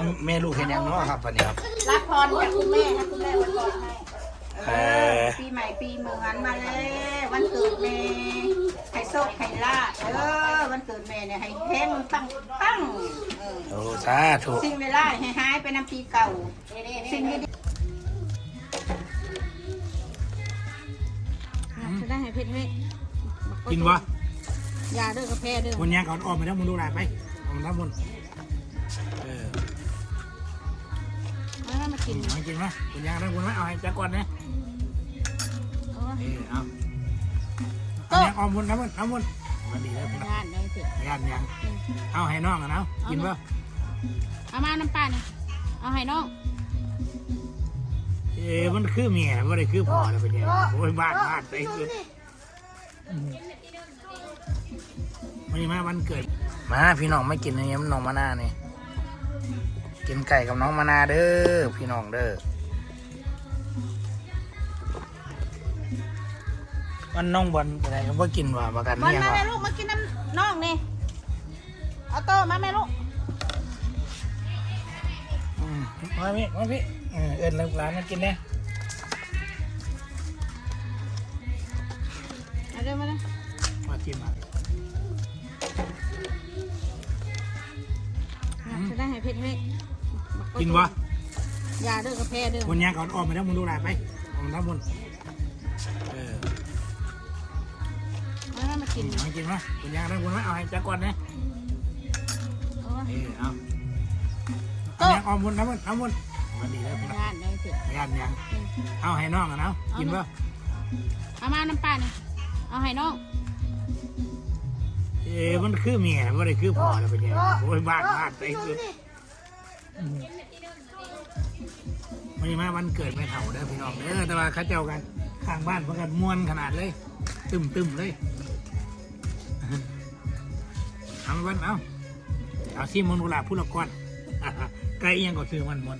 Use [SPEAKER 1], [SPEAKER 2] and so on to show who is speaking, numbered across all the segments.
[SPEAKER 1] ทั้งแม่ลูกเห็นยังเนาะครับวันนี้ครับ
[SPEAKER 2] รับพรจากคุณแม่ให้คุณแม่วันก่อนให้
[SPEAKER 1] เออ
[SPEAKER 2] ปีใหม่ปีเหมือนมาแล้ววันเกิดแม่ให้โชคให้ลาภเออวันเกิดแม่เนี่ยให้แห้งตั้งตั้งเออ
[SPEAKER 1] โอ้สาธุ
[SPEAKER 2] สิ่งเวลาให้หายไปน้ำปีเก่าสิ่งดี
[SPEAKER 3] จะได้ให้เผ็ดให้
[SPEAKER 1] กินวะ
[SPEAKER 3] ยาเด้อกาแฟเด้อ
[SPEAKER 1] วันนี้ก่อนออกมาแล้วมึงดูอะไรไปออกมาแล้วมึง เอา
[SPEAKER 3] ให้มากิน
[SPEAKER 1] มากินไหมคุณยังได้คุณไหมเอาให้จักก่อนนะ
[SPEAKER 3] เอา
[SPEAKER 1] เออเอาเอายังออมมุนน้ำมันน้ำมันมันดีแล้วพี่น้อง
[SPEAKER 3] ย่านได้เผ็ด
[SPEAKER 1] ยันยังเอาให้น้องกันเอากินป่ะ
[SPEAKER 3] เอามาน้ำปลาเนี่ยเอาให้น้อง
[SPEAKER 1] เออมันคือเมียไม่ได้คือพ่อแล้วเป็นยังโอ้ยบ้านบ้านไปคือวันนี้มาวันเกิด มาพี่น้องไม่กินอันนี้มันน้องมานาเนี่ย กินไก่กับน้องมานาเด้อพี่น้องเด้อมันน้องบอลอะไรก็ว่ากินว่าประกัน
[SPEAKER 3] บอล
[SPEAKER 1] เนี่ย
[SPEAKER 3] มา
[SPEAKER 1] ว่า
[SPEAKER 3] แม่ลูกมากินน้ำน้องนี่เอาโต้มาแม่ลูก
[SPEAKER 1] อืมมาพี่มาพี่เออเอิญลูกหลานมากินเนี่ย
[SPEAKER 3] เอาเด้อมาเด้อ
[SPEAKER 1] มากินมา
[SPEAKER 3] จะได้ให้เผ็ดให้
[SPEAKER 1] กินวะ
[SPEAKER 3] ยาเด้อกาแฟเด้อ
[SPEAKER 1] วันนี้ก่อนออกมาแล้วมึงดูอะไรไปออกมาแล้วมึงเออ
[SPEAKER 3] เอาให้มากิน
[SPEAKER 1] มากินไหมคุณยังได้คุณไหมเอาให้จักก่อนนะ
[SPEAKER 3] เอา
[SPEAKER 1] เออเอาเอายังออมมุนน้ำมันน้ำมันมันดีแล้วพี่น้อง
[SPEAKER 3] ย่านได้เผ็ด
[SPEAKER 1] ยันยังเอาให้น้องกันเอากินป่ะ
[SPEAKER 3] เอามาน้ำปลาเนี่ยเอาให้น้อง
[SPEAKER 1] เออมันคือเมียไม่ได้คือพ่อแล้วเป็นยังโอ้ยบ้านบ้านไปคือ วันนี้มาวันเกิดไม่เถ่าเด้อพี่น้องเด้อแต่ว่าเข้าเจ้ากันข้างบ้านเพื่อกันม่วนขนาดเลย ตึมตึมเลยเอาวันเอาเอาซิมนกุหลาบพูดละก้อน ไก่อิหยังก็ซื้อมันมน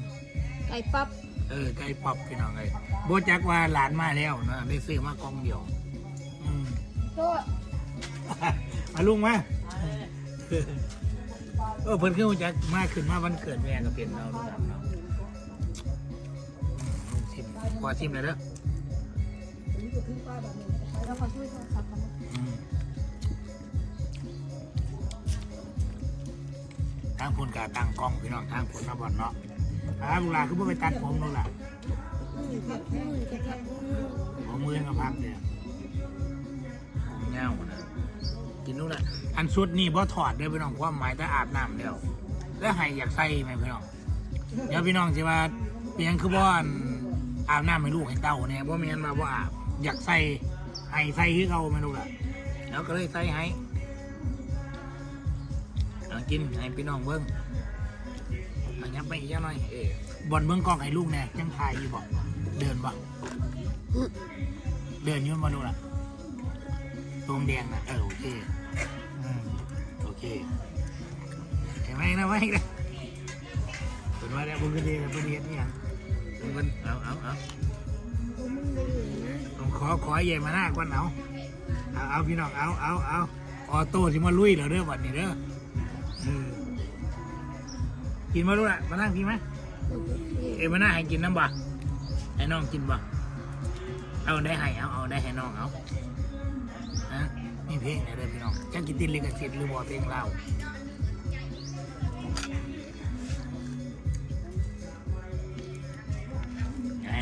[SPEAKER 3] ไก่ป๊อป
[SPEAKER 1] เออไก่ปอบพี่น้องเลยโบจักว่าหลานมาแล้วนะได้ซื้อมากล่องเดียวอืมมาลุงมาเออเพิ่นขึ้นมาจากมาขึ้นมาวันเกิดแม่ก็เป็นเราดูดำเนาะอื มชิมขอชิมเลยเด้อ
[SPEAKER 3] แล้วขอช่วยโทรศัพท์เขา
[SPEAKER 1] อืมทางพุ่นกาตั้งกล้องพี่น้องทางพุ่นมาบ่อนเนาะอ่าลูกหลานคือบ่ไปตัดผมนู่นล่ะผมมือกับพักเนี่ยผมเงานะกินนู่นแหละอันสุดนี่บ่ถอดเด้อพี่น้องความหมายแต่อาบน้ำแล้วแล้วให้อยากใส่ไหมพี่น้องเดี๋ยวพี่น้องสิว่าเพียงคือบ่อัน อาบน้ำให้ลูกให้เต้าเนี่ยบ่แม่นมาบ่อาบอยากใส่ให้ใส่คือเขาไม่รู้ละแล้วก็เลยใส่ให้เอากินให้พี่น้องเบิ่งอันยับไปอีกจังหน่อยเออบอลเบิ่งกล้องให้ลูกแน่จังทายอยู่บ่เดินบ่เดินยุ่นมาดูล่ะตรงแดงนะเออโอเคอโอเคเห็นไหมนะไว้นะเป็นว่าแล้วบุญกระเดียบุญเดียนี่ยัง บุญเอาเอาเอาต้องขอขอใหญ่มาหน้าก่อนเอาเอาเอาพี่น้องเอาเอาเอาออโต้สิมาลุยเหรอเด้อวันนี้เด้อกินมาดูล่ะมานั่งกินไหมเอ้มานั่งให้กินน้ำบ่ให้น้องกินบ่เอาได้ให้เอาเอาได้ให้น้องเอานะมีเพลงอะไรด้วยพี่น้องจังกินตินลิขสิทธิ์หรือบ่เพลงเรา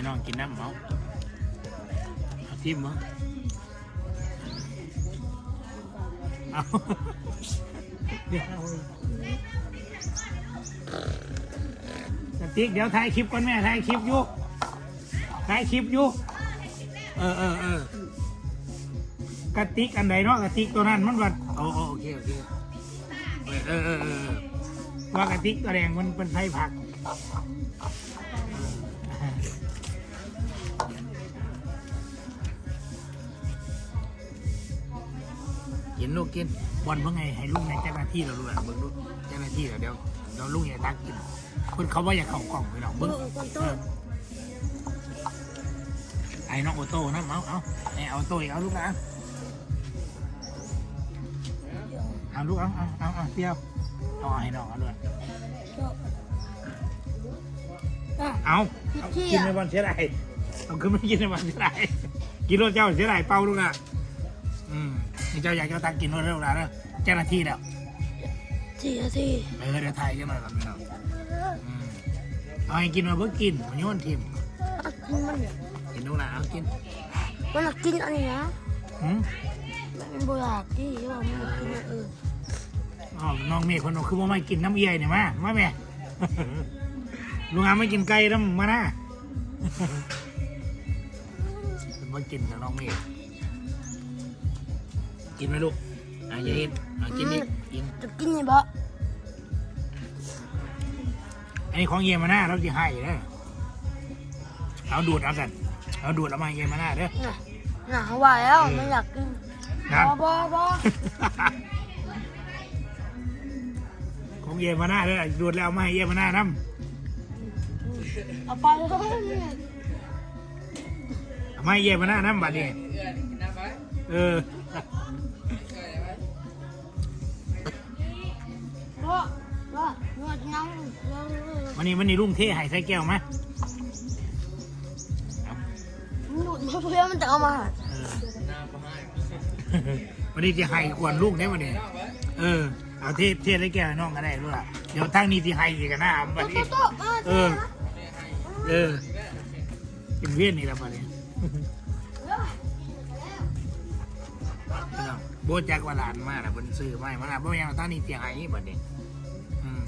[SPEAKER 1] น้องกินน้ำเมาเอาทิมมั้งเอาเดี๋ยวเอาสติ๊กเดี๋ยวถ่ายคลิปก่อนแม่ถ่ายคลิปอยู่ถ่ายคลิปอยู่เออเออเออกระติกอันใดเนาะกระติกตัวนั้นมันว่าโอ้โอโอเคโอเคเออเออเออเออว่ากระติกตัวแดงมันเป็นไทยผัก กินลูกกินบอลเพิ่งไงให้ลูกในเจ้าหน้าที่เราดูแบบเบิ้งลูกเจ้าหน้าที่เราเดี๋ยวเดี๋ยวลูกอย่าตักกินเพิ่นเขาว่าอย่าเข้ากล่องไปหรอกเบิ้งเออไอ้น้องโอโต้นะเอาเอาไอ้เอาโต้อีกเอาลูกนะเอาลูกเอาเอาเอาเอาเปรี้ยวเอาให้น้องเอาด้วยเอา
[SPEAKER 3] พี่
[SPEAKER 1] เอา
[SPEAKER 3] เที่
[SPEAKER 1] กิน
[SPEAKER 3] ย
[SPEAKER 1] ในวันเสียดายเอาคือไม่กินในวันเสียดายกินรถเจ้าเสียดายเป่าลูกอะอืมนี่ เจ้าอยากจะตักกินรถเร็วแล้วนะเจ้าหน้าที่แล้ว
[SPEAKER 3] สี่นาที
[SPEAKER 1] เออเดี๋ยวถ่ายกันหน่อยก่อนพี่น้องอืมเอาให้กินมาเพื่อกินมันโยนทิม
[SPEAKER 3] กินมัน
[SPEAKER 1] กินลูกนะเอากิน
[SPEAKER 3] มันอยากกินอันนี้นะ
[SPEAKER 1] หืม
[SPEAKER 3] มันบ่อยากกินว่ามันอยากกินอันอื่น
[SPEAKER 1] อ๋อน้องเมฆคนนึงคือว่าไม่กินน้ำเอียเนี่ยมามาแม่ ลุงอามไม่กินไก่น้ำมานะเป็นว่ากินนะน้องเมฆ กินไหมลูกอะอย่าเห็นอะกินดิกิน
[SPEAKER 3] จะกินนี่บ่
[SPEAKER 1] อันนี้ของเยมาน่าเราจะให้เด้อเอาดูดเอากันเอาดูดเอามาเยมาน่าเด้อ
[SPEAKER 3] น่ะน่ะว่าแล้วมันอยากกิน
[SPEAKER 1] นั่น
[SPEAKER 3] บ่บ่บ่
[SPEAKER 1] ของเยมาน่าเด้อดูดแล้วเอามาให้เยมาน่าน้
[SPEAKER 3] เอาไปเลยำ
[SPEAKER 1] เอามาให้เยมาน่าน้ำบัดนี้เออ
[SPEAKER 3] วดน้ำนวด
[SPEAKER 1] วันนี้วันนี้ลุงเทให้ใส่แก้วไหม
[SPEAKER 3] มันดูดมาเพื่อมันจะเอามา
[SPEAKER 1] เออวันนี้จะให้กวนลูกได้วันนี้ เออ เอาเทเทใส่แก้วให้น้องก็ได้ลูกอะเดี๋ยวทางนี้ที่ให้อีกกันนะอะบัดนี้
[SPEAKER 3] โต๊ะมา
[SPEAKER 1] เออ เออเป็นเวียนนี่แหละบัดนี้พี่น้ โบจักว่าหลานมากนะเพิ่นซื้อไม่มานะบ่ยังตอนนี้เตียงไห้บัดนี้อืม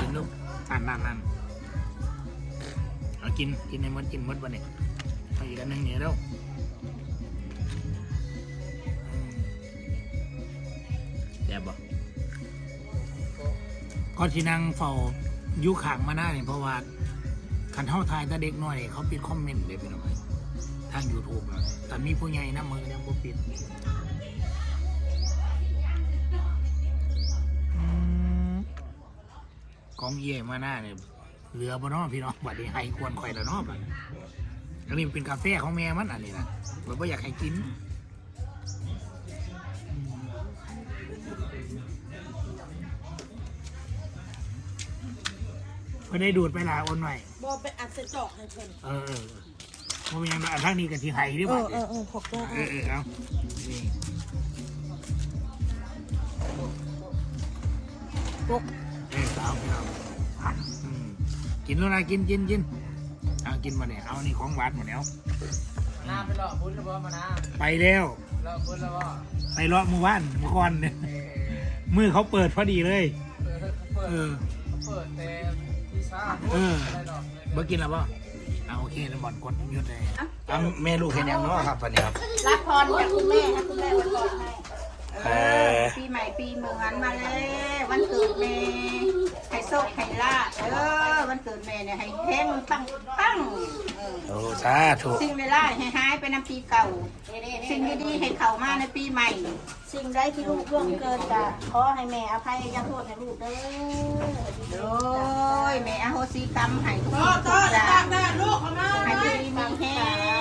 [SPEAKER 1] กินลูกนั่นนั่นนั่นเอากินกินในมดกินมดบัดนี้เอาอีกอันหนึงเนี่ยเร็วอืมแซ่บบ่ก็ที่นั่งเฝ้าอยู่ข้างมาหน้านี่เพราะว่าคันเฮาทายแต่เด็กน้อยนี่เขาปิดคอมเมนต์เลยพี่น้องทาง YouTube นะแต่มีผู้ใหญ่นำมือยังบ่ปิด ของเย่มาหน้าเนี่ยเหลือบ่เนาะพี่น้องบัดนี้ให้ควรข่อยแล้วเนาะบัดนี้อันนี้เป็นกาแฟของแม่มันอันนี้นะผมบ่อยากให้กินเพิ่นได้ดูดไปหลายอนหน่อย
[SPEAKER 3] บ่ไปอัดใส่จอกให้เพิ่น
[SPEAKER 1] เออเออเพราะมันยังอันทางนี้กับที่ไห้ด้วย
[SPEAKER 3] เอ
[SPEAKER 1] บั
[SPEAKER 3] อ
[SPEAKER 1] ด
[SPEAKER 3] เอ
[SPEAKER 1] นี้
[SPEAKER 3] อเออขอบคุณ
[SPEAKER 1] เออเออเอานี่
[SPEAKER 3] ปก
[SPEAKER 1] เออเอาพี่น้องอืมกินแล้วนะกินกินกินเอากินมาเนี่ยเอานี่ของหวานหมดแล้ว
[SPEAKER 4] น้าไปหลอกบุญแล้วบ่มาน้า
[SPEAKER 1] ไปแล้ว
[SPEAKER 4] หลอกบุญแล้วบ่
[SPEAKER 1] ไปเลาะหมู่บ้านเมื่อก่อนเนี่ย
[SPEAKER 4] เออ
[SPEAKER 1] มือเขาเปิดพอดีเลย
[SPEAKER 4] เปิดเปิด
[SPEAKER 1] เออ
[SPEAKER 4] เปิดแต่ที่ซ่า
[SPEAKER 1] เออ
[SPEAKER 4] อะไรดอกเลย
[SPEAKER 1] เมื่อกินแล้วป่ะเอาโอเคแล้วบอลกดหยุดเลยเอาแม่ลูกเห็นยังเนาะครับวันนี้ครับ
[SPEAKER 2] รับพรจากคุณแม่นะคุณแม่วันก่อนให้
[SPEAKER 1] เออ
[SPEAKER 2] ปีใหม่ปีเหมือนมาแล้ววันเกิดแม่ให้โชคให้ลาภเออวันเกิดแม่เนี่ยให้แห้งปังปังเออ
[SPEAKER 1] โอ้สาธุ
[SPEAKER 2] สิ่งเวลาให้หายไปน้ำปีเก่า สิ่งดีๆให้เข้ามาในปีใหม่
[SPEAKER 3] สิ่งใดที่ลูกล่วงเกินก็ขอให้แม่อภัยอยังโทษให้ลูกเด้อ
[SPEAKER 2] โดยแม่อโหสิกรรมให้ทุกสิ่งทุกอย่างให้ดีมีแห้งบุญค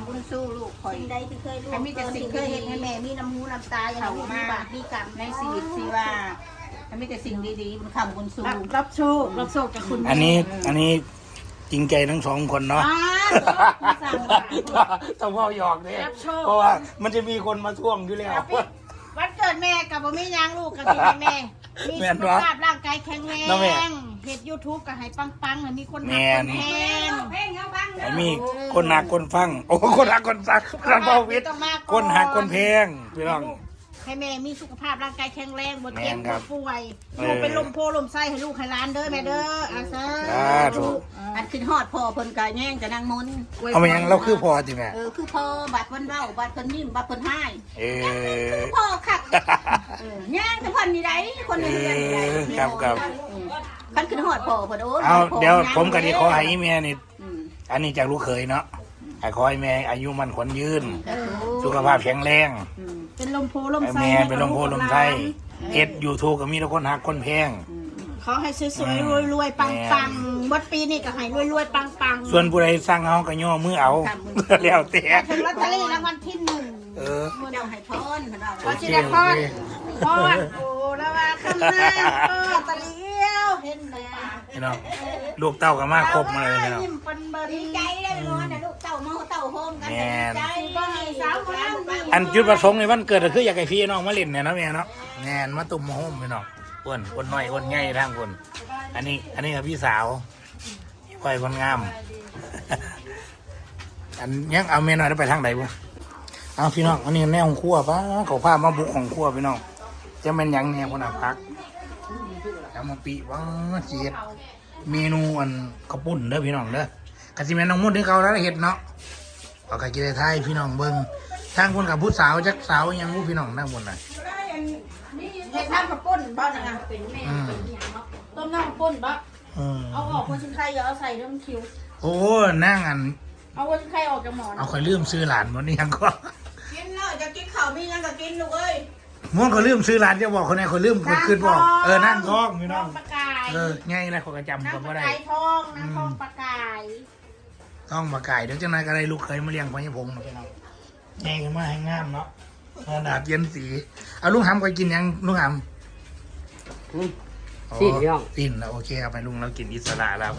[SPEAKER 2] ำบุญสู้ลูกคอย
[SPEAKER 3] สิ่งใดที่เคยล่วง
[SPEAKER 2] ให้มีแต่
[SPEAKER 3] เกิน
[SPEAKER 2] สิ่
[SPEAKER 3] สิ่
[SPEAKER 2] ง
[SPEAKER 3] ง
[SPEAKER 2] เค
[SPEAKER 3] เค
[SPEAKER 2] ย
[SPEAKER 3] ย
[SPEAKER 2] เห็
[SPEAKER 3] เห็
[SPEAKER 2] น
[SPEAKER 3] น
[SPEAKER 2] ให้
[SPEAKER 3] ให้
[SPEAKER 2] แม่
[SPEAKER 3] แม่มีน้ำมูน้ำตาอย่าง
[SPEAKER 2] เข้า
[SPEAKER 3] นี้มี
[SPEAKER 2] มา
[SPEAKER 3] บาปมีกรรม
[SPEAKER 2] ในชีวิตที่ว่าให้มีแต่สิ่งดีๆบุญคำบุญสู้
[SPEAKER 3] รับโชครับโชคจากคุณ
[SPEAKER 1] อันนี้อันนี้จริงใจทั้งสองคนเนาะ
[SPEAKER 3] อ้าวสั่งว่า
[SPEAKER 1] ต้องพ่อหยอกเนี่ย
[SPEAKER 3] รับโชค
[SPEAKER 1] เพราะว่ามันจะมีคนมาท่วงอยู่แล้ว
[SPEAKER 3] วันเกิดแม่กับบ่มีหยังลูกกับที่ให้แม่มี
[SPEAKER 1] แม่
[SPEAKER 3] สุ
[SPEAKER 1] น
[SPEAKER 3] ข
[SPEAKER 1] วะ
[SPEAKER 3] ภาพร่างกายแข็งแร
[SPEAKER 1] น้องแม่
[SPEAKER 3] ง เฮ็ด YouTube ก็ให้ปังๆให้มีคน
[SPEAKER 1] แม่
[SPEAKER 3] หัก
[SPEAKER 1] น
[SPEAKER 3] คนแพง
[SPEAKER 1] ไอ้มีคนหักคนฟัง โอ้คนหักคนฟังรันพ่อวิทย์
[SPEAKER 3] ต้องมาก่อน
[SPEAKER 1] คนหักคนแพงพี่น้อง
[SPEAKER 3] ให้แม่มีสุขภาพร่างกายแข็งแรงบ่เจ็บ
[SPEAKER 1] แม่นครั
[SPEAKER 3] บ่
[SPEAKER 1] บ
[SPEAKER 3] ป่วย
[SPEAKER 1] เออ
[SPEAKER 3] ลูกเป็นลมโพลมไส้ให้ลูกให้หล้านเด้อแม่เด้ออาซา
[SPEAKER 1] สาธุ
[SPEAKER 2] อันขึ้นฮอดพ่อเพิ่นกะแย่งจะนั่งมนต์
[SPEAKER 1] เอามายังเราคือพอจิแม่
[SPEAKER 2] เออคือพ่อบัดเพิ่นเว้าบัดเพิ่นยิ้มบัดเพิ่นให้
[SPEAKER 1] เออ
[SPEAKER 2] พ่อคักเออย่างแต่เพิ่นนี่ได้คนในเรือนนี่ได้
[SPEAKER 1] เออครับครับ
[SPEAKER 2] เออเพิ่นขึ้นฮอดพ่อเพิ่นโอ้ย
[SPEAKER 1] เอา
[SPEAKER 2] พ่อ
[SPEAKER 1] เดี๋ยว
[SPEAKER 2] ย่าง
[SPEAKER 1] ผมก็ดีขอให้แม่นี่
[SPEAKER 2] อืม
[SPEAKER 1] อันนี้จากลูกเขยเนาะให้ขอให้แม่อายุมันขวัญยืน
[SPEAKER 2] ก็ถูก
[SPEAKER 1] สุขภาพแข็งแรง
[SPEAKER 2] อืม
[SPEAKER 3] เป็นลมโพลม
[SPEAKER 1] ให้
[SPEAKER 3] ไส้
[SPEAKER 1] แม่
[SPEAKER 3] ให้
[SPEAKER 1] เป็นลมโพลมไส้เฮ็ดยูทูบก็มีแต่คนหักคนแพง
[SPEAKER 3] เขาให้สวยๆรวยๆปังๆวัดปีนี้ก็ให้รวยๆปังๆ
[SPEAKER 1] ส่วนผู้ใดสร้างเฮาก็ย่อมือเอา แล้วแต่
[SPEAKER 3] ถึงลอตเตอรี่รางวัลที่หนึ่ง
[SPEAKER 1] เออ
[SPEAKER 2] เจ้าให้พรเพิ่นว่า
[SPEAKER 3] พอชิดาพรพรโอ้แล้วว่าคำนายก็ตะเลี้ยว เห็นไหม
[SPEAKER 1] พี่น้องลูกเต้าก็มาครบมาเลยพี่น้อง
[SPEAKER 3] ยิ้มเปิ้นเบิ้
[SPEAKER 2] ดีใจได้ร้อนนะลูกเต่าเมาเต่าโฮมกัน
[SPEAKER 1] แม่น
[SPEAKER 2] ใจก็ให้สาวคนนั้นดี
[SPEAKER 1] อันจุดประสงค์ในวันเกิดก็คืออยากให้พี่น้องมาเล่นเนี่ยเนาะแม่เนาะแม่นมาตุ่มมาโฮมพี่น้องอ้วนอ้วนน้อยอ้วนใหญ่ทั้งคน อันนี้ อันนี้กับพี่สาวพี่ก้อยคนงาม อันยังเอาเมนหน่อยได้ไปทางไหนบุเอาพี่น้องอันนี้แนวของครัวปะเขาพามาบุกของครัวพี่น้องจะเป็นหยังเนี่ยคนอะพัก แล้วมาปีว่าเจียดเมนูอันข้าวปุ้นเด้อพี่น้องเด้อกะสิแม่นน้องมุ่นที่เขาแล้วเห็ดเนาะเอากะกินได้ไทยพี่น้องเบิ่งทางคนกับผู้สาวจักสาวยังผู้พี่น้องนั่งบนน่ะ
[SPEAKER 3] เฮ็ดน้ำข้าวปุ้นบ่นะ
[SPEAKER 1] อืม
[SPEAKER 3] ต้มน้ำข้าวปุ้นบ่
[SPEAKER 1] อืม
[SPEAKER 3] เอาออกคนชิ้นไข่อย่าเอาใส่เรื่องคิว
[SPEAKER 1] โอ้นั่งอัน
[SPEAKER 3] เอาคนชิ้นไข่ออกจากหมอน
[SPEAKER 1] เอาคอยลืมซื้อหลานวันนี้ยังก็
[SPEAKER 2] กินเลยจะกินข้าวมียังก็กินลูกเอ้ย
[SPEAKER 1] ม้วนเขาลืมซื้อร้านจะบอกคนไหนเขาลืมคนขึ้นบอก เออนั่งท้องพี่น้อง
[SPEAKER 3] ปลากาย
[SPEAKER 1] เออง่ายนะเขาก็จำ
[SPEAKER 3] นั่
[SPEAKER 1] ก็
[SPEAKER 3] ง
[SPEAKER 1] บ่
[SPEAKER 3] ปลา
[SPEAKER 1] ได้
[SPEAKER 3] กายทองนั่งทองปลากาย
[SPEAKER 1] ต้องมาไก่เดี๋ยวจังนายก็ได้ลูกเคยมาเลี้ยงพญพงศ์นะพี่น้องง่ายขึ้นมาให้งามเนาะขนาดเย็นสีเอาลุงหำก็กินยังลุงหำ
[SPEAKER 5] สิ้นพี่น้อง
[SPEAKER 1] สิ้นแล้วโอเคเอาไปลุงเรากินอิสระแล้ว